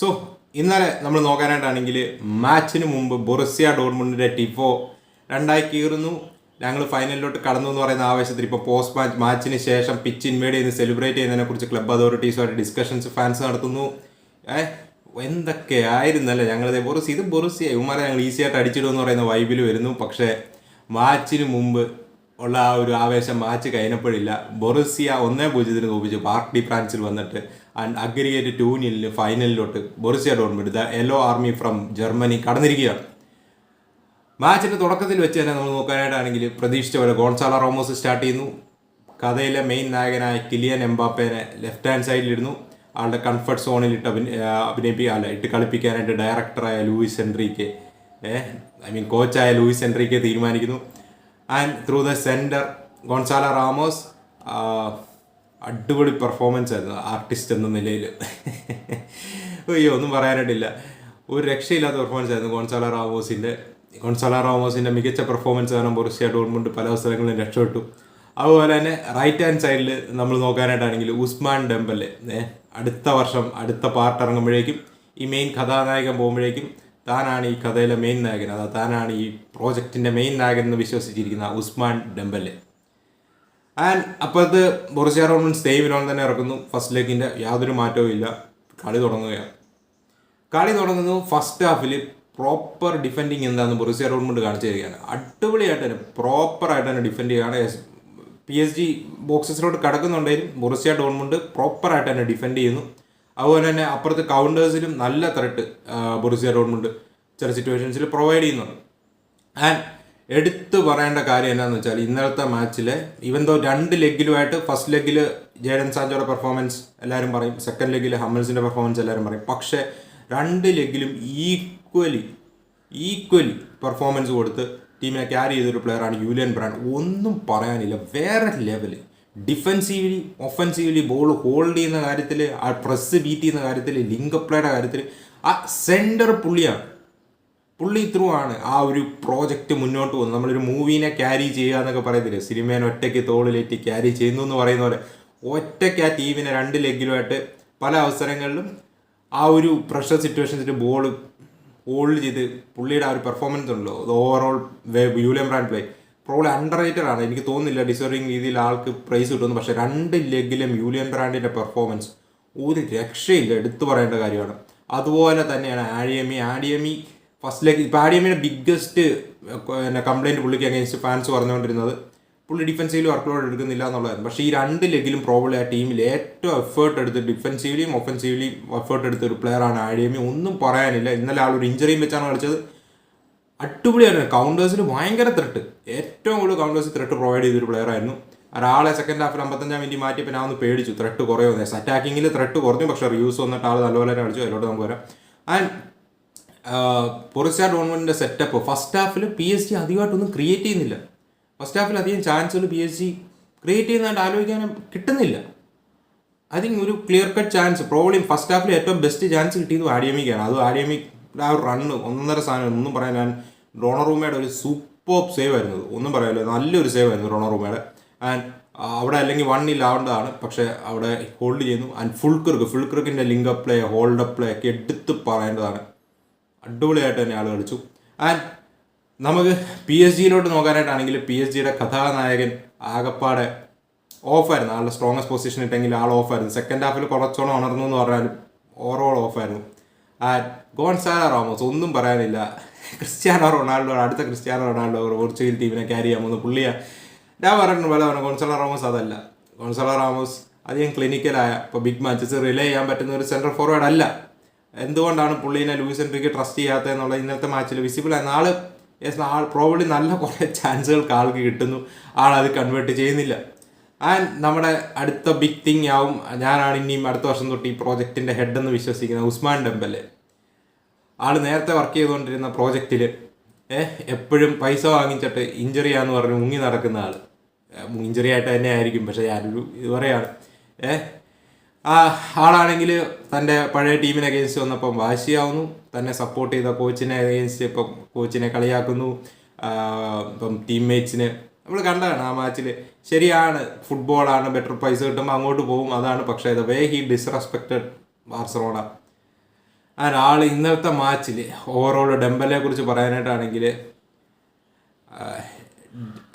So ഇന്നലെ നമ്മൾ നോക്കാനായിട്ടാണെങ്കിൽ മാച്ചിന് മുമ്പ് ബൊറസിയ ഡോർമുണ്ടിന്റെ ടിഫോ രണ്ടായി കീറുന്നു. ഞങ്ങൾ ഫൈനലിലോട്ട് കടന്നു എന്ന് പറയുന്ന ആവേശത്തിൽ ഇപ്പോൾ പോസ്റ്റ് മാച്ച് മാച്ചിന് ശേഷം പിച്ച് ഇൻവേഡ് ചെയ്ത് സെലിബ്രേറ്റ് ചെയ്യുന്നതിനെ കുറിച്ച് ക്ലബ് അതോറിറ്റീസുമായിട്ട് ഡിസ്കഷൻസ് ഫാൻസ് നടത്തുന്നു. ഏ എന്തൊക്കെ ആയിരുന്നല്ലേ ഞങ്ങളിത്? ബൊറുസി ഇത് ബൊറുസിയ. ഇവന്മാരെ ഞങ്ങൾ ഈസി ആയിട്ട് അടിച്ചിടുമെന്ന് പറയുന്ന വൈബിൽ വരുന്നു. പക്ഷേ മാച്ചിന് മുമ്പ് ഉള്ള ആ ഒരു ആവേശം മാച്ച് കഴിഞ്ഞപ്പോഴില്ല. ബൊറുസിയ ഒന്നേ പൂജ്യത്തിന് തോപ്പിച്ച് പാർക്ക് ഫ്രാൻസിൽ വന്നിട്ട് and aggregate two nil ഫൈനലിലോട്ട് Borussia Dortmund the yellow army from Germany കടന്നിരിക്കുകയാണ്. മാച്ചിന്റെ തുടക്കത്തിൽ വെച്ച് തന്നെ നമ്മൾ നോക്കാനായിട്ടാണെങ്കിൽ പ്രതീക്ഷിച്ച പോലെ ഗോൺസാല റോമോസ് സ്റ്റാർട്ട് ചെയ്യുന്നു. കഥയിലെ മെയിൻ നായകനായ കിലിയൻ എംബാപ്പേനെ ലെഫ്റ്റ് ഹാൻഡ് സൈഡിലിരുന്നു ആളുടെ കംഫർട്ട് സോണിൽ ഇട്ട് അഭിന അഭിനയിപ്പിക്കുക അല്ല ഇട്ട് കളിപ്പിക്കാനായിട്ട് ഡയറക്ടറായ ലൂയിസ് എൻട്രിക്ക് ഐ മീൻ കോച്ചായ ലൂയിസ് എൻട്രിക്ക് തീരുമാനിക്കുന്നു. And through the centre Gonzalo Ramos അടിപൊളി പെർഫോമൻസ് ആയിരുന്നു ആർട്ടിസ്റ്റ് എന്ന നിലയിൽ അയ്യോ ഒന്നും പറയാനായിട്ടില്ല. ഒരു രക്ഷയില്ലാത്ത പെർഫോമൻസ് ആയിരുന്നു ഗോൺസാല റാമോസിന്റെ ഗോൺസാല റാമോസിന്റെ മികച്ച പെർഫോമൻസ് കാരണം ബൊറുസിയ ഡോർമുണ്ട് പല അവസരങ്ങളിലും രക്ഷപ്പെട്ടു. അതുപോലെ തന്നെ റൈറ്റ് ഹാൻഡ് സൈഡിൽ നമ്മൾ നോക്കാനായിട്ടാണെങ്കിൽ ഉസ്മാൻ ഡെമ്പലെ അടുത്ത വർഷം അടുത്ത പാർട്ട് ഇറങ്ങുമ്പോഴേക്കും ഈ മെയിൻ കഥാനായകൻ പോകുമ്പോഴേക്കും താനാണ് ഈ കഥയിലെ മെയിൻ നായകൻ. അതായത് താനാണ് ഈ പ്രോജക്റ്റിന്റെ മെയിൻ നായകൻ എന്ന് വിശ്വസിച്ചിരിക്കുന്ന ഉസ്മാൻ ഡെമ്പലെ ആൻഡ് അപ്പോഴത്തെ ബൊറുസിയ സെയിം സ്റ്റേവിലോൺ തന്നെ ഇറക്കുന്നു. ഫസ്റ്റ് ലെഗിന്റെ യാതൊരു മാറ്റവും ഇല്ല. കളി തുടങ്ങുകയാണ്. കളി തുടങ്ങുന്നു. ഫസ്റ്റ് ഹാഫിൽ പ്രോപ്പർ ഡിഫെൻഡിങ് എന്താണെന്ന് ബൊറിസിയ ഡോർമുണ്ട് കാണിച്ചു തരികയാണ്. അടിപൊളിയായിട്ട് തന്നെ പ്രോപ്പറായിട്ട് തന്നെ ഡിഫെൻഡ് ചെയ്യുകയാണ്. പി എസ് ജി ബോക്സസിലോട്ട് കിടക്കുന്നുണ്ടെങ്കിലും ബൊറിസിയ ഡോർമുണ്ട് പ്രോപ്പറായിട്ട് തന്നെ ഡിഫെൻഡ് ചെയ്യുന്നു. അതുപോലെ തന്നെ അപ്പുറത്ത് കൗണ്ടേഴ്സിലും നല്ല ത്രെട്ട് ബൊറിസിയ ഡോർമുണ്ട് ചില സിറ്റുവേഷൻസിൽ പ്രൊവൈഡ് ചെയ്യുന്നുണ്ട്. ആൻഡ് എടുത്തു പറയേണ്ട കാര്യം എന്താണെന്ന് വെച്ചാൽ ഇന്നലത്തെ മാച്ചിൽ ഇവൻ രണ്ട് ലെഗിലുമായിട്ട് ഫസ്റ്റ് ലെഗിൽ ജേഡൻ സാഞ്ചോയുടെ പെർഫോമൻസ് എല്ലാവരും പറയും സെക്കൻഡ് ലെഗിൽ ഹമ്മൽസിന്റെ പെർഫോമൻസ് എല്ലാവരും പറയും. പക്ഷേ രണ്ട് ലെഗിലും ഈക്വലി ഈക്വലി പെർഫോമൻസ് കൊടുത്ത് ടീമിനെ ക്യാരി ചെയ്തൊരു പ്ലെയറാണ് യൂലിയൻ ബ്രാൻഡ് ഒന്നും പറയാനില്ല. വേറെ level defensively offensively ball hold ചെയ്യുന്ന കാര്യത്തിൽ ആ പ്രസ് ബീറ്റ് ചെയ്യുന്ന കാര്യത്തിൽ ലിങ്ക് പ്ലേയുടെ കാര്യത്തിൽ ആ സെന്റർ പുള്ളിയാണ്. പുള്ളി ത്രൂ ആണ് ആ ഒരു പ്രോജക്റ്റ് മുന്നോട്ട് പോകുന്നത്. നമ്മളൊരു മൂവീനെ ക്യാരി ചെയ്യുക എന്നൊക്കെ പറയത്തില്ലേ? സിനിമേനെ ഒറ്റയ്ക്ക് തോളിലേറ്റി ക്യാരി ചെയ്യുന്നു എന്ന് പറയുന്ന പോലെ. ഒറ്റയ്ക്ക് ആ ടീമിനെ രണ്ട് ലെഗിലുമായിട്ട് പല അവസരങ്ങളിലും ആ ഒരു പ്രഷർ സിറ്റുവേഷൻസിൽ ബോൾ ഹോൾഡ് ചെയ്ത് പുള്ളിയുടെ ആ ഒരു പെർഫോമൻസ് ഉണ്ടല്ലോ. അത് overall way Julian Brandt play probably underrated ആണ്. എനിക്ക് തോന്നുന്നില്ല ഡിസേർവിങ് രീതിയിൽ ആൾക്ക് പ്രൈസ് കിട്ടുന്നു പക്ഷേ രണ്ട് ലെഗിലും യൂലിയം ബ്രാൻഡിന്റെ പെർഫോമൻസ് ഒരു രക്ഷയില്ല. എടുത്തു പറയേണ്ട കാര്യമാണ്. അതുപോലെ തന്നെയാണ് ആഡിയമി ആഡിയമി ഫസ്റ്റ് ലെഗ് ഇപ്പോൾ ആഡിയമ്മിന്റെ ബിഗ്ഗസ്റ്റ് പിന്നെ കംപ്ലൈന്റ് പുള്ളിക്ക് അഗേൻസ്റ്റ് ഫാൻസ് പറഞ്ഞുകൊണ്ടിരുന്നത്. പുള്ളി ഡീഫൻസീവിൽ വർക്ക് ലോഡ് എടുക്കുന്നില്ല എന്നുള്ളതായിരുന്നു. പക്ഷേ ഈ രണ്ട് ലെഗിലും പ്രോബ്ലി ആ ടീമിൽ ഏറ്റവും എഫേർട്ട് എടുത്ത് ഡിഫൻസീവ്ലിയും ഒഫൻസീവ്ലിയും എഫേർട്ട് എടുത്ത ഒരു പ്ലെയറാണ് ആഡിയമി ഒന്നും പറയാനില്ല. ഇന്നലെ ആളൊരു ഇഞ്ചറിയും വെച്ചാണ് കളിച്ചത്. അടിപൊളിയായിരുന്നു. കൗണ്ടേഴ്സിൽ ഭയങ്കര ത്രെട്ട് ഏറ്റവും കൂടുതൽ കൗണ്ടേഴ്സ് ത്രെട്ട് പ്രൊവൈഡ് ചെയ്തൊരു പ്ലെയർ ആയിരുന്നു. ഒരാളെ സെക്കൻഡ് ഹാഫിൽ അമ്പത്തഞ്ചാം മിനിറ്റ് മാറ്റിയപ്പോൾ ഞാൻ ഒന്ന് പേടിച്ചു. ത്രെട്ട് കുറയോ അറ്റാക്കിങ്ങിൽ ത്രെട്ട് കുറഞ്ഞു. പക്ഷേ റിയൂസ് വന്നിട്ട് ആൾ നല്ലപോലെ കളിച്ചു. അതിലോട്ട് നമുക്ക് വരാം. ആൻഡ് പൊറിസ്യ ഡോൺമെന്റിന്റെ സെറ്റപ്പ് ഫസ്റ്റ് ഹാഫിൽ പി എസ് ജി അധികമായിട്ടൊന്നും ക്രിയേറ്റ് ചെയ്യുന്നില്ല. ഫസ്റ്റ് ഹാഫിൽ അധികം ചാൻസുകൾ പി എസ് ജി ക്രിയേറ്റ് ചെയ്യുന്നതായിട്ട് ആലോചിക്കാനും കിട്ടുന്നില്ല. ഐ തിങ്ക് ഒരു clear cut chance problem first ഹാഫിൽ ഏറ്റവും ബെസ്റ്റ് ചാൻസ് കിട്ടിയത് ആഡിയമിക്കാണ് അത് ആഡിയമി ആ ഒരു റണ്ണ് ഒന്നര സാധനം ഒന്നും പറയാൻ ഞാൻ റോണറൂമയുടെ ഒരു സൂപ്പർ സേവ് ആയിരുന്നു ഒന്നും പറയാമല്ലോ നല്ലൊരു സേവ് ആയിരുന്നു റോണറൂമയുടെ ആൻഡ് അവിടെ അല്ലെങ്കിൽ വൺ ഇല്ലാവേണ്ടതാണ് പക്ഷെ പക്ഷേ അവിടെ ഹോൾഡ് ചെയ്യുന്നു. ആൻഡ് ഫുൾ ക്രിക്ക് ഫുൾ ക്രിക്കിന്റെ link up play hold up play ഒക്കെ എടുത്ത് പറയേണ്ടതാണ്. അടിപൊളിയായിട്ട് തന്നെ ആൾ കളിച്ചു. ആൻഡ് നമുക്ക് പി എസ് ജിയിലോട്ട് നോക്കാനായിട്ടാണെങ്കിൽ പി എസ് ജിയുടെ കഥാനായകൻ ആകപ്പാടെ ഓഫായിരുന്നു. ആളുടെ സ്ട്രോങ്ങസ്റ്റ് പൊസിഷൻ ഇട്ടെങ്കിൽ ആൾ ഓഫായിരുന്നു. സെക്കൻഡ് ഹാഫിൽ കുറച്ചോളം ഉണർന്നു എന്ന് പറഞ്ഞാലും ഓവറോൾ ഓഫായിരുന്നു. ആൻഡ് ഗോൺസാല റോമോസ് ഒന്നും പറയാനില്ല. ക്രിസ്ത്യാനോ റൊണാൾഡോ അടുത്ത ക്രിസ്ത്യാനോ റൊണാൾഡോ പോർച്ചുഗൽ ടീമിനെ ക്യാരി ചെയ്യാൻ പോകുന്ന പുള്ളിയാ. ഞാൻ പറഞ്ഞിട്ടുണ്ട് പല പറഞ്ഞു ഗോൺസാല റോമോസ് അതല്ല. ഗോൺസാല റോമോസ് അധികം ക്ലിനിക്കലായ ഇപ്പോൾ ബിഗ് മാച്ചസ് റിലേ ചെയ്യാൻ പറ്റുന്ന ഒരു സെൻട്രൽ ഫോർവേഡ് അല്ല. എന്തുകൊണ്ടാണ് പുള്ളീനെ ലൂയിസ് പിക്ക് ട്രസ്റ്റ് ചെയ്യാത്തത് എന്നുള്ള ഇന്നത്തെ മാച്ചിൽ വിസിബിൾ ആണ് ആൾ യെസ് ആൾ പ്രോബ്ലി നല്ല കുറേ ചാൻസുകൾക്ക് ആൾക്ക് കിട്ടുന്നു. ആൾ അത് കൺവേർട്ട് ചെയ്യുന്നില്ല. ആൻഡ് നമ്മുടെ അടുത്ത ബിഗ് തിങ് ആവും ഞാനാണ് ഇനിയും അടുത്ത വർഷം തൊട്ട് ഈ പ്രോജക്റ്റിന്റെ ഹെഡ് എന്ന് വിശ്വസിക്കുന്ന ഉസ്മാൻ ഡെമ്പലെ ആൾ നേരത്തെ വർക്ക് ചെയ്തുകൊണ്ടിരുന്ന പ്രോജക്റ്റിൽ എപ്പോഴും പൈസ വാങ്ങിച്ചിട്ട് ഇഞ്ചറി ആന്ന് പറഞ്ഞ് മുങ്ങി നടക്കുന്ന ആൾ ഇഞ്ചറി ആയിട്ട് തന്നെ ആയിരിക്കും പക്ഷേ ഞാനൊരു ഇത് ഏഹ് ആ ആളാണെങ്കിൽ തന്റെ പഴയ ടീമിനെ അഗേൻസ്റ്റ് വന്നപ്പം വാശിയാവുന്നു. തന്നെ സപ്പോർട്ട് ചെയ്ത കോച്ചിനെ അഗേൻസ്റ്റ് ഇപ്പം കോച്ചിനെ കളിയാക്കുന്നു. ഇപ്പം ടീംമേറ്റ്സിനെ നമ്മൾ കണ്ടതാണ് ആ മാച്ചിൽ ശരിയാണ് ഫുട്ബോളാണ് ബെറ്റർ പൈസ കിട്ടുമ്പോൾ അങ്ങോട്ട് പോകും അതാണ് പക്ഷേ the way he disrespected Barcelona. And ആൾ ഇന്നത്തെ മാച്ചിൽ ഓവറോൾ ഡെമ്പലിനെ കുറിച്ച് പറയാനായിട്ടാണെങ്കിൽ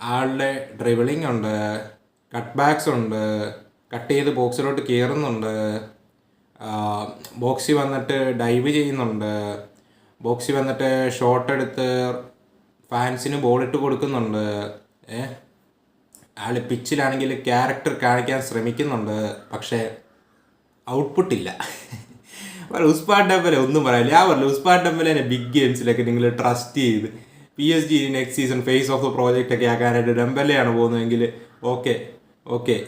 ആളുടെ ഡ്രിബിളിംഗ് ഉണ്ട് കട്ട് ബാക്സ് ഉണ്ട് കട്ട് ചെയ്ത് ബോക്സിലോട്ട് കയറുന്നുണ്ട് ബോക്സി വന്നിട്ട് ഡൈവ് ചെയ്യുന്നുണ്ട്. ബോക്സി വന്നിട്ട് ഷോട്ട് എടുത്ത് ഫാൻസിന് ബോളിട്ട് കൊടുക്കുന്നുണ്ട്. ഏ? ആൾ പിച്ചിലാണെങ്കിൽ ക്യാരക്ടർ കാണിക്കാൻ ശ്രമിക്കുന്നുണ്ട്. പക്ഷേ ഔട്ട്പുട്ട് ഇല്ല. ഉസ്പാൻ ടെമ്പലെ ഒന്നും പറയാനില്ല ഞാൻ പറഞ്ഞു ഉസ്പാൻ ടെമ്പലെ ബിഗ് ഗെയിംസിലൊക്കെ നിങ്ങൾ ട്രസ്റ്റ് ചെയ്ത്. P S G next season face of the project ഒക്കെ ആക്കാനായിട്ട് ഡെമ്പലെയാണ് പോകുന്നതെങ്കിൽ ഓക്കെ ഓക്കെ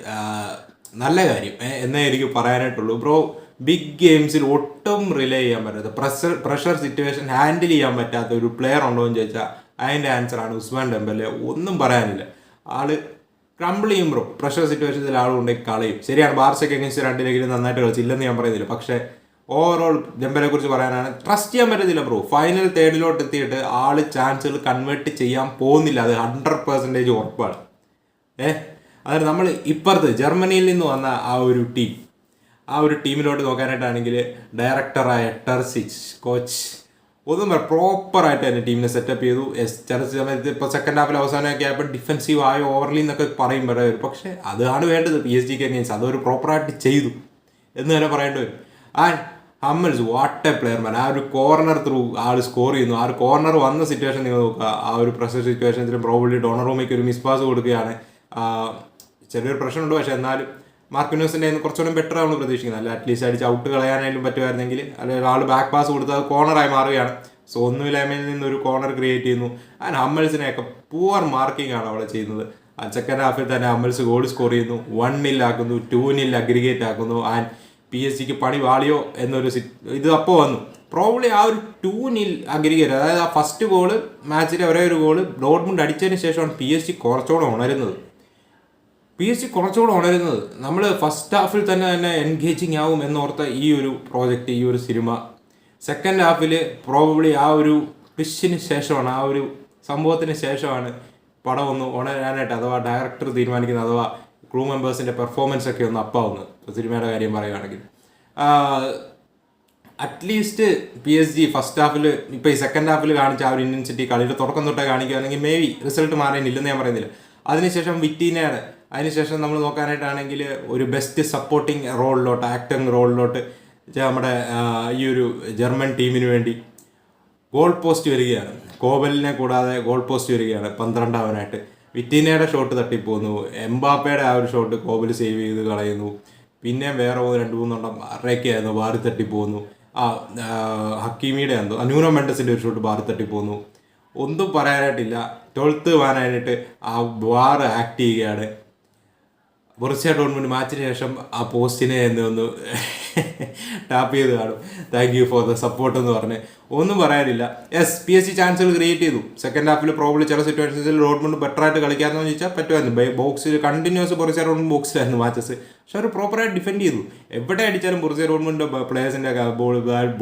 നല്ല കാര്യം. എന്നേ എനിക്ക് പറയാനായിട്ടുള്ളൂ. ബ്രോ ബിഗ് ഗെയിംസിൽ ഒട്ടും റിലേ ചെയ്യാൻ പറ്റാത്ത പ്രഷർ പ്രഷർ സിറ്റുവേഷൻ ഹാൻഡിൽ ചെയ്യാൻ പറ്റാത്ത ഒരു പ്ലെയർ ഉണ്ടോ എന്ന് ചോദിച്ചാൽ അതിന്റെ ആൻസറാണ് ഉസ്മാൻ ഡെമ്പലെ. ഒന്നും പറയാനില്ല. ആൾ ക്രംബിൾ ചെയ്യും ബ്രോ. പ്രഷർ സിറ്റുവേഷനിൽ ആളുണ്ടെങ്കിൽ കളയും. ശരിയാണ് ബാർസയ്ക്ക് എങ്ങനെ രണ്ടിലെങ്കിലും നന്നായിട്ട് കളിച്ചില്ലെന്ന് ഞാൻ പറയുന്നില്ല. പക്ഷേ ഓവറോൾ ഡെമ്പലെ കുറിച്ച് പറയാനാണ് ട്രസ്റ്റ് ചെയ്യാൻ പറ്റത്തില്ല ബ്രോ. ഫൈനൽ തേർഡിലോട്ട് എത്തിയിട്ട് ആൾ ചാൻസുകൾ കൺവേർട്ട് ചെയ്യാൻ പോകുന്നില്ല. അത് ഹൺഡ്രഡ് പെർസെന്റേജ് ഉറപ്പാണ്. ഏ? അതായത് നമ്മൾ ഇപ്പുറത്ത് ജർമ്മനിയിൽ നിന്ന് വന്ന ആ ഒരു ടീം ആ ഒരു ടീമിലോട്ട് നോക്കാനായിട്ടാണെങ്കിൽ ഡയറക്ടറായ ടെർസിച്ച് കോച്ച് ഒന്നും പ്രോപ്പറായിട്ട് തന്നെ ടീമിനെ സെറ്റപ്പ് ചെയ്തു. എസ് ചില സമയത്ത് ഇപ്പോൾ സെക്കൻഡ് ഹാഫിൽ അവസാനമൊക്കെ ആയപ്പോൾ ഡിഫെൻസീവ് ആയ ഓവർലി എന്നൊക്കെ പറയും വരും പക്ഷേ അതാണ് വേണ്ടത് പി എസ് ജിക്ക് അഗെയിൻസ്റ്റ് അതൊരു പ്രോപ്പറായിട്ട് ചെയ്തു എന്ന് തന്നെ പറയേണ്ടി വരും. And Hummels what a player man ആ ഒരു കോർണർ ത്രൂ ആൾ സ്കോർ ചെയ്യുന്നു. ആ ഒരു കോർണർ വന്ന സിറ്റുവേഷൻ നിങ്ങൾ നോക്കുക. ആ ഒരു പ്രഷർ സിറ്റുവേഷൻസിൽ പ്രോബ്ലി ഡോണറൂമയ്ക്ക് ഒരു മിസ് പാസ് കൊടുക്കുകയാണ്. ചെറിയൊരു പ്രശ്നമുണ്ട്. പക്ഷേ എന്നാലും മാർക്കിനോസിന്റെ കുറച്ചുകൂടെ ബെറ്റർ ആണ് പ്രതീക്ഷിക്കുന്നത് അല്ല അറ്റ്ലീസ്റ്റ് അടിച്ച് ഔട്ട് കളയാനായാലും പറ്റുമായിരുന്നെങ്കിൽ അല്ലെങ്കിൽ ആൾ ബാക്ക് പാസ് കൊടുത്ത് കോർണറായി മാറുകയാണ്. സോ ഒന്നുമില്ലായ്മയിൽ നിന്ന് ഒരു കോർണർ ക്രിയേറ്റ് ചെയ്യുന്നു. ആൻഡ് ഹമ്മൽസിനെയൊക്കെ പൂവർ മാർക്കിംഗ് ആണ് അവിടെ ചെയ്യുന്നത്. ആ സെക്കൻഡ് ഹാഫിൽ തന്നെ ഹമ്മൽസ് ഗോൾ സ്കോർ ചെയ്യുന്നു. വൺ നില്ലാക്കുന്നു ടു നിൽ അഗ്രിഗേറ്റ് ആക്കുന്നു. ആൻഡ് പി എസ് സിക്ക് പണി വാളിയോ എന്നൊരു ഇത് അപ്പോൾ വന്നു. പ്രോബ്ലി ആ ഒരു ടു നിൽ അഗ്രിഗേറ്റ് അതായത് ആ ഫസ്റ്റ് ഗോൾ മാച്ചിലെ ഒരേ ഒരു ഗോൾ ഡോട്ട്മുണ്ട് അടിച്ചതിന് ശേഷമാണ് പി എസ് സി കുറച്ചുകൂടെ ഉണരുന്നത്. പി എസ് സി കുറച്ചുകൂടെ ഉണരുന്നത്. നമ്മൾ ഫസ്റ്റ് ഹാഫിൽ തന്നെ തന്നെ എൻഗേജിങ് ആവും എന്നോർത്ത ഈ ഒരു പ്രോജക്റ്റ് ഈ ഒരു സിനിമ സെക്കൻഡ് ഹാഫിൽ പ്രോബബ്ലി ആ ഒരു ട്വിസ്റ്റിന് ശേഷമാണ് ആ ഒരു സംഭവത്തിന് ശേഷമാണ് പടം ഒന്ന് ഉണരാനായിട്ട് അഥവാ ഡയറക്ടർ തീരുമാനിക്കുന്നത് അഥവാ ക്രൂ മെമ്പേഴ്സിന്റെ പെർഫോമൻസ് ഒക്കെ ഒന്ന് അപ്പാവുന്നത് സിനിമയുടെ കാര്യം പറയുകയാണെങ്കിൽ. At least P S G first ഹാഫിൽ ഇപ്പോൾ ഈ സെക്കൻഡ് ഹാഫിൽ കാണിച്ച ആ ഒരു ഇന്റൻസിറ്റി കളിയുടെ തുടക്കം തൊട്ടേ കാണിക്കുകയാണെങ്കിൽ മേ ബി റിസൾട്ട് മാറാനില്ലെന്ന് ഞാൻ പറയുന്നില്ല. അതിനുശേഷം വിറ്റീനയാണ് അതിനുശേഷം നമ്മൾ നോക്കാനായിട്ടാണെങ്കിൽ ഒരു ബെസ്റ്റ് സപ്പോർട്ടിങ് റോളിലോട്ട് ആക്ടിങ് റോളിലോട്ട് നമ്മുടെ ഈ ഒരു ജർമ്മൻ ടീമിന് വേണ്ടി ഗോൾ പോസ്റ്റ് വരികയാണ്. കോബലിനെ കൂടാതെ ഗോൾ പോസ്റ്റ് വരികയാണ് പന്ത്രണ്ടാവനായിട്ട് വിറ്റീനയുടെ ഷോട്ട് തട്ടിപ്പോകുന്നു എംബാപ്പയുടെ ആ ഒരു ഷോട്ട് കോബൽ സേവ് ചെയ്ത് കളയുന്നു. പിന്നെ വേറെ രണ്ട് മൂന്നെണ്ണം അറേക്കായിരുന്നു ബാറി തട്ടിപ്പോകുന്നു ആ, ഹക്കീമിയുടെ എന്തോ അനൂനോ മെൻഡസിന്റെ ഒരു ഷോട്ട് ബാറി തട്ടിപ്പോകുന്നു ഒന്നും പറയാനായിട്ടില്ല. ട്വൽത്ത് വാനായിട്ട് ആ ബാർ ആക്ട് ചെയ്യുകയാണ്. ബൊറിസ്യ ഡോർട്ട്മുണ്ട് മാച്ചിന് ശേഷം ആ പോസ്റ്റിനെ എന്നെ ഒന്ന് ടാപ്പ് ചെയ്ത് കാണും. Thank you for the support എന്ന് പറഞ്ഞ്. ഒന്നും പറയാനില്ല. യെസ് പി എസ് സി ചാൻസുകൾ ക്രിയേറ്റ് ചെയ്തു. സെക്കൻഡ് ഹാഫിൽ പ്രോബ്ലി ചില സിറ്റുവേഷൻസിൽ ഡോർട്ട്മുണ്ട് ബെറ്റർ ആയിട്ട് കളിക്കാമെന്ന് ചോദിച്ചാൽ പറ്റുമായിരുന്നു. ബോക്സിൽ കണ്ടിന്യൂസ് ബൊറിസ്യ ഡോർട്ട്മുണ്ട് ബോക്സിലായിരുന്നു മാച്ചസ് പക്ഷെ അവർ പ്രോപ്പറായിട്ട് ഡിഫെൻഡ് ചെയ്തു. എവിടെ അടിച്ചാലും ബൊറിസ്യ ഡോർട്ട്മുണ്ട് പ്ലേയേഴ്സിന്റെ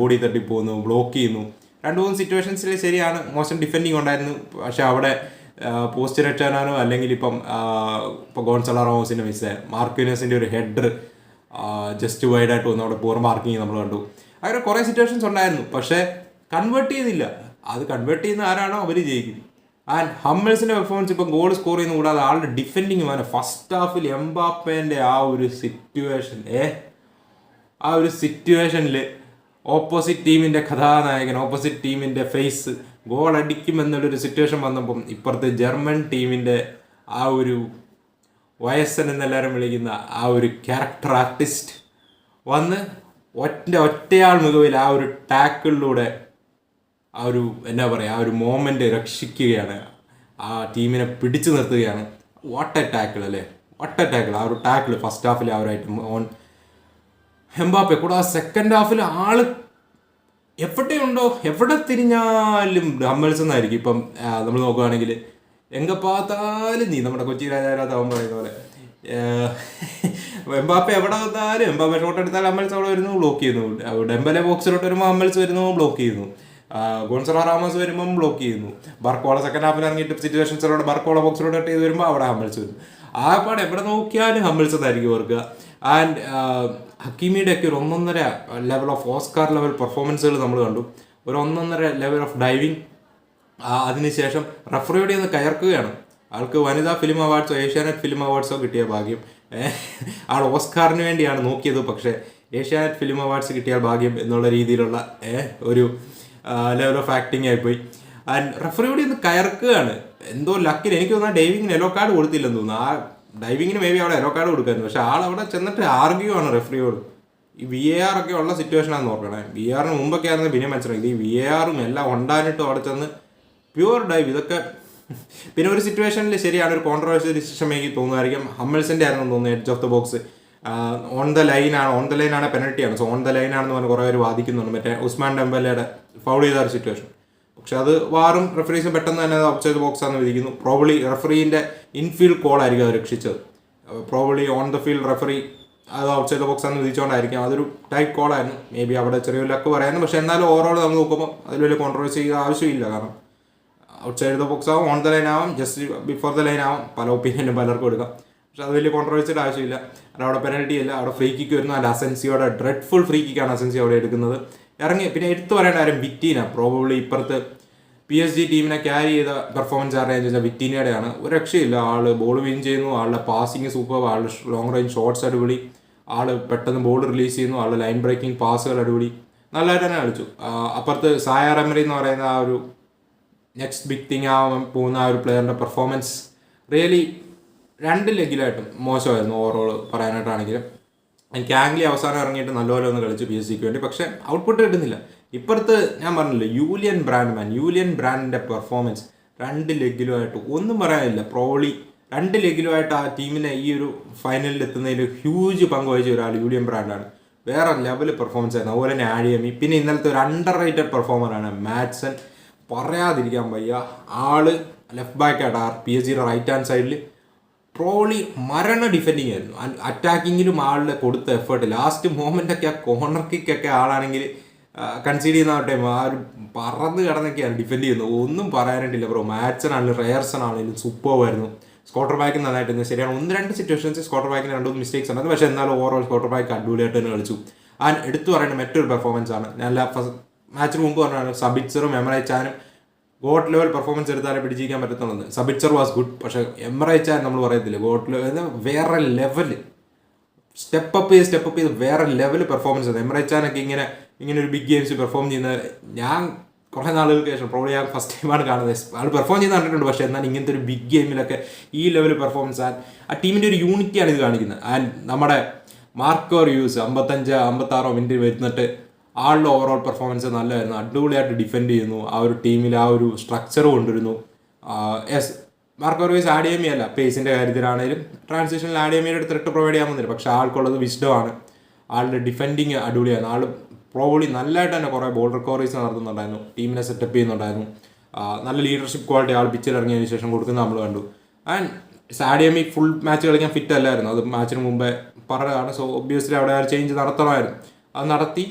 ബോഡി തട്ടി പോകുന്നു ബ്ലോക്ക് ചെയ്യുന്നു. രണ്ട് മൂന്ന് സിറ്റുവേഷൻസിൽ ശരിയാണ്. മോശം ഡിഫെൻഡിങ് ഉണ്ടായിരുന്നു. പക്ഷെ അവിടെ പോസ്റ്റ് റെറ്റാനോ അല്ലെങ്കിൽ ഇപ്പം ഇപ്പോൾ ഇപ്പം ഗോൺസല റോമസിന്റെ മിസ് മാർക്കിനസിന്റെ ഒരു ഹെഡർ ജസ്റ്റ് വൈഡായിട്ട് വന്നു അവിടെ പൂർ മാർക്കിങ് നമ്മൾ കണ്ടു. അങ്ങനെ കുറേ സിറ്റുവേഷൻസ് ഉണ്ടായിരുന്നു. പക്ഷേ കൺവേർട്ട് ചെയ്തില്ല. അത് കൺവേർട്ട് ചെയ്യുന്ന ആരാണോ അവർ ജയിക്കും. ആൻഡ് ഹമ്മൽസിന്റെ പെർഫോമൻസ് ഇപ്പം ഗോൾ സ്കോർ ചെയ്യുന്ന കൂടാതെ ആളുടെ ഡിഫെൻഡിങ് വേണം ഫസ്റ്റ് ഹാഫിൽ എംബാപ്പേന്റെ ആ ഒരു സിറ്റുവേഷൻ ഏ? ആ ഒരു സിറ്റുവേഷനിൽ ഓപ്പോസിറ്റ് ടീമിന്റെ കഥാനായകൻ ഓപ്പോസിറ്റ് ടീമിന്റെ ഫേസ് ഗോൾ അടിക്കുമെന്നുള്ളൊരു സിറ്റുവേഷൻ വന്നപ്പം ഇപ്പുറത്തെ ജർമ്മൻ ടീമിന്റെ ആ ഒരു വയസ്സൻ എന്നെല്ലാവരും വിളിക്കുന്ന ആ ഒരു ക്യാരക്ടർ ആർട്ടിസ്റ്റ് വന്ന് ഒറ്റ ഒറ്റയാൾ മികവിൽ ആ ഒരു ടാക്കിളിലൂടെ ആ ഒരു എന്നാ പറയുക ആ ഒരു മോമെന്റ് രക്ഷിക്കുകയാണ്. ആ ടീമിനെ പിടിച്ചു നിർത്തുകയാണ്. വാട്ട് എ ടാക്കിൾ അല്ലേ? വാട്ട് എ ടാക്കിൾ ആ ഒരു ടാക്കിൾ ഫസ്റ്റ് ഹാഫിൽ ആ ഒരു ഐറ്റം ഓൺ എംബാപ്പെ കൂടാതെ സെക്കൻഡ് ഹാഫിൽ ആൾ എവിടെയുണ്ടോ എവിടെ തിരിഞ്ഞാലും ഹമ്മൽസ് എന്നായിരിക്കും ഇപ്പം നമ്മൾ നോക്കുകയാണെങ്കിൽ എങ്ക പാത്താലും നീ നമ്മുടെ കൊച്ചി രാജാരാജാവൻ പറയുന്ന പോലെ. എംബാപ്പ എവിടെ വന്നാലും എംബാപ്പ ഷോട്ട് എടുത്താൽ അമ്മൽസ് അവിടെ വരുന്നു ബ്ലോക്ക് ചെയ്യുന്നു. ഡെമ്പലെ ബോക്സിലോട്ട് വരുമ്പോൾ അമ്മൽസ് വരുന്നു ബ്ലോക്ക് ചെയ്യുന്നു. ഗോൺസറോ റാമസ് വരുമ്പം ബ്ലോക്ക് ചെയ്യുന്നു. ബർക്കോള സെക്കൻഡ് ഹാഫിൽ ഇറങ്ങിയിട്ട് സിറ്റുവേഷൻസിലൂടെ ബർക്കോള ബോക്സിലോട്ട് ചെയ്ത് വരുമ്പോൾ അവിടെ ഹമ്മൽസ് വരുന്നു. ആ പാട് എവിടെ നോക്കിയാലും അമ്മൽസ് എന്നായിരിക്കും ഓർക്കുക. ആൻഡ് ഹക്കീമിയുടെ ഒക്കെ ഒരു ഒന്നൊന്നര ലെവൽ ഓഫ് ഓസ്കാർ ലെവൽ പെർഫോമൻസുകൾ നമ്മൾ കണ്ടു. ഒരു ഒന്നൊന്നര ലെവൽ ഓഫ് ഡൈവിങ് അതിനുശേഷം റഫറിയുടെ ഒന്ന് കയർക്കുകയാണ്. ആൾക്ക് വനിതാ ഫിലിം അവാർഡ്സോ ഏഷ്യാനെറ്റ് ഫിലിം അവാർഡ്സോ കിട്ടിയ ഭാഗ്യം. ആൾ ഓസ്കാറിന് വേണ്ടിയാണ് നോക്കിയത് പക്ഷേ ഏഷ്യാനെറ്റ് ഫിലിം അവാർഡ്സ് കിട്ടിയാൽ ഭാഗ്യം എന്നുള്ള രീതിയിലുള്ള ഒരു ലെവൽ ഓഫ് ആക്ടിംഗ് ആയിപ്പോയി. ആൻഡ് റഫറിയുടെ ഒന്ന് കയർക്കുകയാണ്. എന്തോ ലക്കിൽ എനിക്ക് തോന്നുന്നു ഡൈവിങ്ങിന് യെല്ലോ കാർഡ് കൊടുത്തില്ലെന്ന് തോന്നുന്നു. ആ ഡൈവിങ്ങിന് മേ ബി അവിടെ എലോ കാർഡ് കൊടുക്കായിരുന്നു. പക്ഷെ ആൾ അവിടെ ചെന്നിട്ട് ആർഗ്യൂ ആണ് റെഫറിയോട് ഈ വി എ ആർ ഒക്കെ ഉള്ള സിറ്റുവേഷൻ ആണെന്ന് നോക്കണേ വി ആറിന് മുമ്പൊക്കെ ആയിരുന്നു പിന്നെ മനസ്സിലായി ഈ വി എ ആറും എല്ലാം ഉണ്ടായിട്ടും അവിടെ ചെന്ന് പ്യുവർ ഡൈവ് ഇതൊക്കെ പിന്നെ ഒരു സിറ്റുവേഷനിൽ ശരിയാണ് ഒരു കോൺട്രവേഴ്സി ഡിസിഷൻ മേക്ക് തോന്നുമായിരിക്കും. ഹമ്മൽസിന്റെ ആയിരുന്നു തോന്നുന്നു edge of the box on the line ആണ്. ഓൺ ദ ലൈനാണ് പെനൽറ്റിയാണ് സോ ഓൺ ദ ലൈനാണെന്ന് പറഞ്ഞ് കുറേ പേര് വാദിക്കുന്നുണ്ട്. മറ്റേ ഉസ്മാൻ ഡെമ്പലയുടെ ഫൗൾ ചെയ്ത ഒരു സിറ്റുവേഷൻ പക്ഷെ അത് വാറും റെഫറീസും പെട്ടെന്ന് തന്നെ ഔട്ട്സൈഡ് ബോക്സ് ആണെന്ന് വിധിക്കുന്നു. പ്രോബ്ലി റെഫറീന്റെ ഇൻഫീൽഡ് കോൾ ആയിരിക്കും അത് രക്ഷിച്ചത്. Probably on the field referee അത് ഔട്ട്സൈഡ് ബോക്സ് ആണെന്ന് വിധിച്ചുകൊണ്ടായിരിക്കും. അതൊരു ടൈറ്റ് കോൾ ആയിരുന്നു. മേ ബി അവിടെ ചെറിയൊരു ലക്ക് പറയാനും പക്ഷേ എന്നാലും ഓവറോൾ നമ്മൾ നോക്കുമ്പോൾ അതിൽ വലിയ കോൺട്രവേഴ്സി ആവശ്യമില്ല. കാരണം ഔട്ട്സൈഡ് ദ ബോക്സ് ആവും ഓൺ ദ ലൈൻ ആവും ജസ്റ്റ് ബിഫോർ ദ ലൈൻ ആവും. പല ഒപ്പീനിയനും പലർക്കും എടുക്കാം. പക്ഷെ അത് വലിയ കോൺട്രവേഴ്സിയുടെ ആവശ്യമില്ല. അവിടെ പെനൽറ്റി ഇല്ല. അവിടെ ഫ്രീ കിക്ക് വരുന്നു. അല്ല അസൻസിയോടെ ഡ്രെഡ്ഫുൾ ഫ്രീ കിക്കാണ് അസൻസി അവിടെ എടുക്കുന്നത്. ഇറങ്ങി. പിന്നെ എടുത്തു പറയേണ്ട കാര്യം വിറ്റീന. പ്രോബബ്ലി ഇപ്പുറത്ത് പി എസ് ജി ടീമിനെ ക്യാരി ചെയ്ത പെർഫോമൻസ് ആരുടെ ചോദിച്ചാൽ വിറ്റീനയുടെയാണ്. ഒരു രക്ഷയില്ല. ആൾ ബോൾ വിൻ ചെയ്യുന്നു. ആളുടെ പാസിങ് സൂപ്പർ ആളുടെ ലോങ് റേഞ്ച് ഷോട്ട്സ് അടിപൊളി. ആൾ പെട്ടെന്ന് ബോൾ റിലീസ് ചെയ്യുന്നു. ആളുടെ ലൈൻ ബ്രേക്കിംഗ് പാസുകൾ അടിപൊളി. നല്ലതായിട്ട് തന്നെ കളിച്ചു. അപ്പുറത്ത് സായ റെമറി എന്ന് പറയുന്ന ആ ഒരു നെക്സ്റ്റ് ബിഗ് തിങ് ആവാൻ പോകുന്ന ആ ഒരു പ്ലെയറിന്റെ പെർഫോമൻസ് റിയലി രണ്ട് ലെഗിലായിട്ടും മോശമായിരുന്നു ഓവറോൾ പറയാനായിട്ടാണെങ്കിലും. എനിക്ക് ആംഗ്ലി അവസാനം ഇറങ്ങിയിട്ട് നല്ലപോലെ ഒന്ന് കളിച്ചു പി എസ് സിക്ക് വേണ്ടി. പക്ഷേ ഔട്ട്പുട്ട് കിട്ടുന്നില്ല. ഇപ്പുറത്ത് ഞാൻ പറഞ്ഞില്ലേ യൂലിയൻ ബ്രാൻഡ്മാൻ യൂലിയൻ ബ്രാൻഡിന്റെ പെർഫോമൻസ് രണ്ട് ലെഗിലുമായിട്ട് ഒന്നും പറയാനില്ല പ്രോളി രണ്ട് ലെഗിലുമായിട്ട് ആ ടീമിനെ ഈ ഒരു ഫൈനലിൽ എത്തുന്നതിൽ ഹ്യൂജ് പങ്ക് വഹിച്ച ഒരാൾ യൂലിയൻ ബ്രാൻഡാണ് വേറെ ലെവൽ പെർഫോമൻസ് ആയിരുന്നു. അതുപോലെ തന്നെ ആഴിയമി പിന്നെ ഇന്നലത്തെ ഒരു അണ്ടർ റേറ്റഡ് പെർഫോമറാണ് മാറ്റ്സൺ പറയാതിരിക്കാൻ വയ്യ. ആൾ ലെഫ്റ്റ് ബാക്ക് ആയിട്ട് ആർ പി എസ് ജിയുടെ റൈറ്റ് ഹാൻഡ് സൈഡിൽ പ്രോളി മരണ ഡിഫെൻഡിങ് ആയിരുന്നു. അറ്റാക്കിങ്ങിലും ആളുടെ കൊടുത്ത എഫേർട്ട് ലാസ്റ്റ് മൊമെന്റ് ഒക്കെ ആ കോർണർ കിക്ക് ഒക്കെ ആളാണെങ്കിൽ കൺസീഡ് ചെയ്യുന്ന ടൈം ആ ഒരു പറന്ന് കിടന്നൊക്കെയാണ് ഡിഫെൻഡ് ചെയ്യുന്നത്. ഒന്നും പറയാനായിട്ടില്ല ബ്രോ മാച്ചൻ ആണെങ്കിലും റെയർസൺ ആണെങ്കിലും സൂപ്പർ ആയിരുന്നു. സ്കോട്ടർ ബാക്ക് നന്നായിട്ട് ശരിയാണ്. ഒന്ന് രണ്ട് സിറ്റുവേഷൻസ് സ്കോട്ടർ ബാക്കിന് രണ്ട് മൂന്ന് മിസ്റ്റേക്സ് ഉണ്ടായിരുന്നു പക്ഷേ എന്നാലും ഓവറോൾ സ്കോട്ടർ ബാക്ക് അടിപൊളിയായിട്ട് തന്നെ കളിച്ചു. ആൻഡ് എടുത്തു പറയേണ്ട മറ്റൊരു പെർഫോമൻസ് ആണ്. ഞാൻ ഫസ്റ്റ് മാച്ചിന് മുമ്പ് പറഞ്ഞാണ് സബിറ്റ്സറും എമറൈച്ചാനും ഗോട്ട് ലെവൽ പെർഫോമൻസ് എടുത്താലേ പിടിച്ചിരിക്കാൻ പറ്റത്തുള്ളൂ. സബിച്ചർ വാസ് ഗുഡ് പക്ഷെ എമറൈച്ചാൻ നമ്മൾ പറയത്തില്ല ഗോട്ട് ലെവൽ വേറെ ലെവൽ സ്റ്റെപ്പ് അപ്പ് ചെയ്ത് സ്റ്റെപ്പ് അപ്പ് ചെയ്ത് വേറെ ലെവൽ പെർഫോമൻസ് ആണ്. എമറൈച്ചാനൊക്കെ ഇങ്ങനെ ഇങ്ങനെ ഒരു ബിഗ് ഗെയിംസ് പെർഫോം ചെയ്യുന്ന ഞാൻ കുറേ നാളുകൾക്ക് ശേഷം പ്രോബ്ലി ഞാൻ ഫസ്റ്റ് ടൈമാണ് കാണുന്നത്. ആൾ പെർഫോം ചെയ്യുന്ന കണ്ടിട്ടുണ്ട് പക്ഷേ എന്നാൽ ഇങ്ങനത്തെ ഒരു ബിഗ് ഗെയിമിലൊക്കെ ഈ ലെവൽ പെർഫോമൻസ് ആൻഡ് ആ ടീമിന്റെ ഒരു യൂണിറ്റിയാണ് ഇത് കാണിക്കുന്നത്. ആൻഡ് നമ്മുടെ മാർക്കോർ യൂസ് അമ്പത്തഞ്ച് അമ്പത്താറോ മിനിറ്റ് വരുന്നിട്ട് ആളുടെ ഓവറോൾ പെർഫോമൻസ് നല്ലതായിരുന്നു അടിപൊളിയായിട്ട് ഡിഫെൻഡ് ചെയ്യുന്നു. ആ ഒരു ടീമിൽ ആ ഒരു സ്ട്രക്ചർ കൊണ്ടുവരുന്നു. എസ് മാർക്കോ റിയൂസ് ആഡിയമി അല്ല പേസിന്റെ കാര്യത്തിലാണെങ്കിലും ട്രാൻസിഷനിൽ ആഡിയമിയുടെ അടുത്ത് ത്രെട്ട് പ്രൊവൈഡ് ചെയ്യാൻ വന്നില്ല. പക്ഷേ ആൾക്കുള്ളത് വിഷ്ഡമാണ് ആളുടെ ഡിഫെൻഡിങ് അടിപൊളിയാണ് ആൾ പ്രോബ്ലി നല്ലതായിട്ട് തന്നെ കുറേ ബോൾ റിക്കവറീസ് നടത്തുന്നുണ്ടായിരുന്നു. ടീമിനെ സെറ്റപ്പ് ചെയ്യുന്നുണ്ടായിരുന്നു. നല്ല ലീഡർഷിപ്പ് ക്വാളിറ്റി ആൾ പിച്ചിൽ ഇറങ്ങിയതിന് ശേഷം കൊടുക്കുന്ന നമ്മൾ കണ്ടു. ആൻഡ് സാഡിയമി ഫുൾ മാച്ച് കളിക്കാൻ ഫിറ്റ് അല്ലായിരുന്നു. അത് മാച്ചിന് മുമ്പേ പറഞ്ഞതാണ്. സോ ഒബ്വിയസ്ലി അവിടെ ആ ചേഞ്ച് നടത്തണമായിരുന്നു. അത് നടത്തി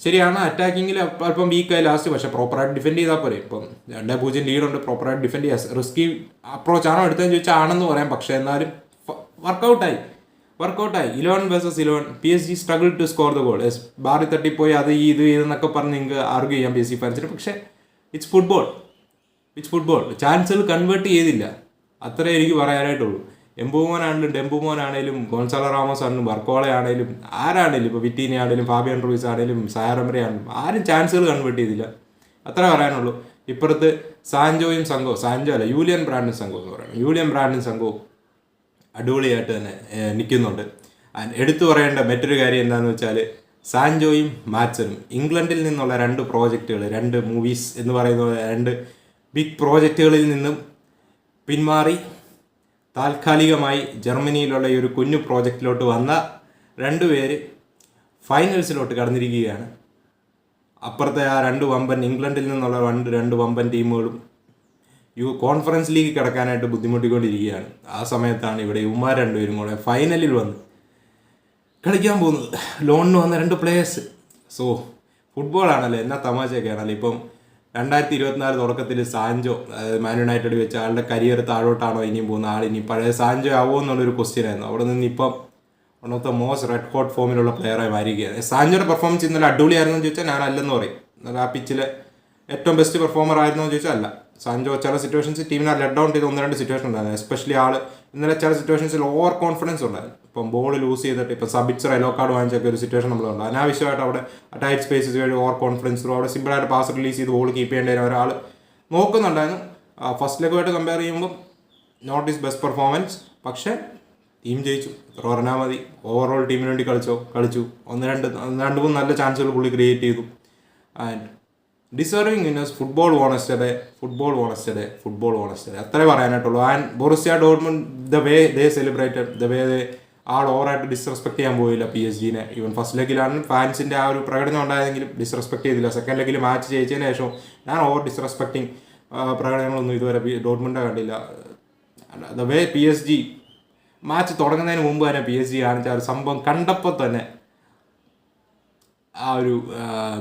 ശരിയാണ് അറ്റാക്കിങ്ങിൽ അല്പം വീക്കായി ലാസ്റ്റ് പക്ഷേ പ്രോപ്പറായിട്ട് ഡിഫെൻഡ് ചെയ്താൽ പോരെ. ഇപ്പം രണ്ടേ പൂജ്യം ലീഡുണ്ട് പ്രോപ്പറായിട്ട് ഡിഫെൻഡ് ചെയ്യാം. റിസ്കി അപ്രോച്ച് ആണോ എടുത്തതെന്ന് ചോദിച്ചാൽ ആണെന്ന് പറയാം. പക്ഷേ എന്നാലും വർക്കൗട്ടായി വർക്കൗട്ടായി eleven versus eleven P S G struggle to score the goal S ബാറി തട്ടിപ്പോയി അത് ഈ ഇത് ഇതെന്നൊക്കെ പറഞ്ഞ് നിങ്ങൾക്ക് ആർഗ്യൂ ചെയ്യാം പി എസ് ജി ഫാൻസിന് പക്ഷേ ഇറ്റ്സ് ഫുട്ബോൾ ഇറ്റ്സ് ഫുട്ബോൾ ചാൻസുകൾ കൺവേർട്ട് ചെയ്തില്ല. അത്രേ എനിക്ക് പറയാനായിട്ടുള്ളൂ. എംബുമോനാണെങ്കിലും ആണെങ്കിലും ഗോൺസാലോ റാമോസ് ആണെങ്കിലും ബർക്കോള ആണെങ്കിലും ആരാണെങ്കിലും ഇപ്പോൾ വിറ്റീനി ആണെങ്കിലും ഫാബിയൻ റൂയിസ് ആണെങ്കിലും സായറമറി ആണെങ്കിലും ആരും ചാൻസുകൾ കൺവേർട്ട് ചെയ്തില്ല. അത്ര പറയാനുള്ളൂ. ഇപ്പുറത്ത് സാൻജോയും സംഘോ സാൻജോ അല്ല യൂലിയൻ ബ്രാൻഡും സംഘവും എന്ന് പറയുന്നത്. യൂലിയൻ ബ്രാൻഡും സംഘവും അടിപൊളിയായിട്ട് തന്നെ നിൽക്കുന്നുണ്ട്. എടുത്തു പറയേണ്ട മറ്റൊരു കാര്യം എന്താണെന്ന് വെച്ചാൽ സാൻജോയും മാച്ചനും ഇംഗ്ലണ്ടിൽ നിന്നുള്ള രണ്ട് പ്രോജക്റ്റുകൾ രണ്ട് മൂവീസ് എന്ന് പറയുന്ന രണ്ട് ബിഗ് പ്രോജക്റ്റുകളിൽ നിന്നും പിന്മാറി താൽക്കാലികമായി ജർമ്മനിയിലുള്ള ഈ ഒരു കുഞ്ഞു പ്രോജക്റ്റിലോട്ട് വന്ന രണ്ടുപേര് ഫൈനൽസിലോട്ട് കടന്നിരിക്കുകയാണ്. അപ്പുറത്തെ ആ രണ്ട് വമ്പൻ ഇംഗ്ലണ്ടിൽ നിന്നുള്ള രണ്ട് രണ്ട് വമ്പൻ ടീമുകളും യു കോൺഫറൻസ് ലീഗ് കിടക്കാനായിട്ട് ബുദ്ധിമുട്ടിക്കൊണ്ടിരിക്കുകയാണ്. ആ സമയത്താണ് ഇവിടെ ഇവന്മാർ രണ്ടുപേരും കൂടെ ഫൈനലിൽ വന്ന് കളിക്കാൻ പോകുന്നത്. ലോണിന് വന്ന രണ്ട് പ്ലേയേഴ്സ് സോ ഫുട്ബോളാണല്ലോ എന്നാ തമാശയൊക്കെ ആണല്ലോ ഇപ്പം രണ്ടായിരത്തി ഇരുപത്തിനാല് തുടക്കത്തിൽ സാഞ്ചോ മാൻ യുണൈറ്റഡ് വെച്ച് ആളുടെ കരിയർ താഴോട്ടാണോ ഇനിയും പോകുന്ന ആൾ ഇനി പഴയ സാഞ്ചോ ആവുമോ എന്നുള്ളൊരു ക്വസ്റ്റ്യൻ ആയിരുന്നു അവിടെ നിന്ന് ഇപ്പം one of the most red hot ഫോമിലുള്ള പ്ലെയറായി മാറിയിരിക്കുകയാണ് സാഞ്ചോയുടെ പെർഫോമൻസ് ഇന്നലെ അടിപൊളിയായിരുന്നു എന്ന് ചോദിച്ചാൽ ഞാൻ അല്ലെന്ന് പറയും. എന്നാൽ ആ പിച്ചിലെ ഏറ്റവും ബെസ്റ്റ് പെർഫോമർ ആയിരുന്നു എന്ന് ചോദിച്ചാൽ അല്ല. സാഞ്ചോ ചില സിറ്റുവേഷൻസ് ടീമിനെ ലെഡ് ഡൗൺ ചെയ്ത് ഒന്ന് രണ്ട് സിറ്റുവേഷൻ ഉണ്ടായിരുന്നു. എസ്പെഷ്യലി ആൾ ഇന്നലെ ചില സിറ്റുവേഷൻസിൽ ഓവർ കോൺഫിഡൻസ് ഉണ്ടായിരുന്നു ഇപ്പം ബോൾ ലൂസ് ചെയ്തിട്ട് ഇപ്പം സബിറ്റ്സർ യെല്ലോ കാർഡ് വാങ്ങിച്ചൊക്കെ ഒരു സിറ്റുവേഷൻ നമ്മൾ ഉണ്ട് അനാവശ്യമായിട്ട് അവിടെ ടൈറ്റ് സ്പേസസ് വഴി ഓവർ കോൺഫിഡൻസ് അവിടെ സിമ്പിളായിട്ട് പാസ് റിലീസ് ചെയ്ത് ബോൾ കീപ്പ് ചെയ്യേണ്ട ഒരാൾ നോക്കുന്നുണ്ടായിരുന്നു. ഫസ്റ്റ് ലെഗുമായിട്ട് കമ്പയർ ചെയ്യുമ്പോൾ നോട്ട് ഈസ് ബെസ്റ്റ് പെർഫോമൻസ് പക്ഷേ ടീം ജയിച്ചു. പറഞ്ഞാൽ മതി. ഓവറോൾ ടീമിന് വേണ്ടി കളിച്ചോ കളിച്ചു. ഒന്ന് രണ്ട് രണ്ട് മൂന്ന് നല്ല ചാൻസുകൾ പുള്ളി ക്രിയേറ്റ് ചെയ്തു. And deserving winners football honestly football honestly football honestly അത്രേ പറയാനായിട്ടുള്ളൂ. And Borussia Dortmund the way they celebrated the way they ആൾ ഓവറായിട്ട് ഡിസ്റെസ്പെക്ട് ചെയ്യാൻ പോയില്ല പി എസ് ജിനെ ഈവൻ ഫസ്റ്റ് ലെഗിലാണ് ഫാൻസിന്റെ ആ ഒരു പ്രകടനം ഉണ്ടായതെങ്കിലും ഡിസ്റെസ്പെക്ട് ചെയ്തില്ല. സെക്കൻഡ് ലെഗിൽ മാച്ച് ജയിച്ചതിന് ശേഷം ഞാൻ ഓവർ ഡിസ്റെസ്പെക്ടിങ് പ്രകടനങ്ങളൊന്നും ഇതുവരെ ഡോർമണ്ട് കണ്ടില്ല. The way P S G match തുടങ്ങുന്നതിന് മുമ്പ് തന്നെ പി എസ് ജി കാണിച്ച ആ ഒരു സംഭവം കണ്ടപ്പോൾ തന്നെ ആ ഒരു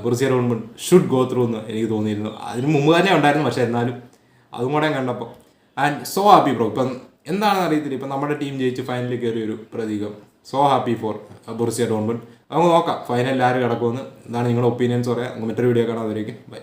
ബുർസിയ ഗവൺമെന്റ് ഷുഡ് ഗോ ത്രൂ എന്ന് എനിക്ക് തോന്നിയിരുന്നു. അതിന് മുമ്പ് തന്നെ ഉണ്ടായിരുന്നു പക്ഷേ എന്നാലും അതും കൂടെ കണ്ടപ്പോൾ ആൻഡ് സോ ഹാപ്പി ബ്രോ ഇപ്പം എന്താണെന്ന് അറിയത്തില്ല. ഇപ്പം നമ്മുടെ ടീം ജയിച്ച് ഫൈനലിൽ കയറിയ ഒരു പ്രതീകം. സോ ഹാപ്പി ഫോർ ബുർസിയ ഗവൺമെന്റ് നമുക്ക് നോക്കാം. ഫൈനലിൽ ആര് കിടക്കുമെന്ന്. എന്താണ് നിങ്ങളുടെ ഒപ്പീനിയൻസ് പറയാം. മറ്റൊരു വീഡിയോ കാണാം. അതിലേക്ക് ബൈ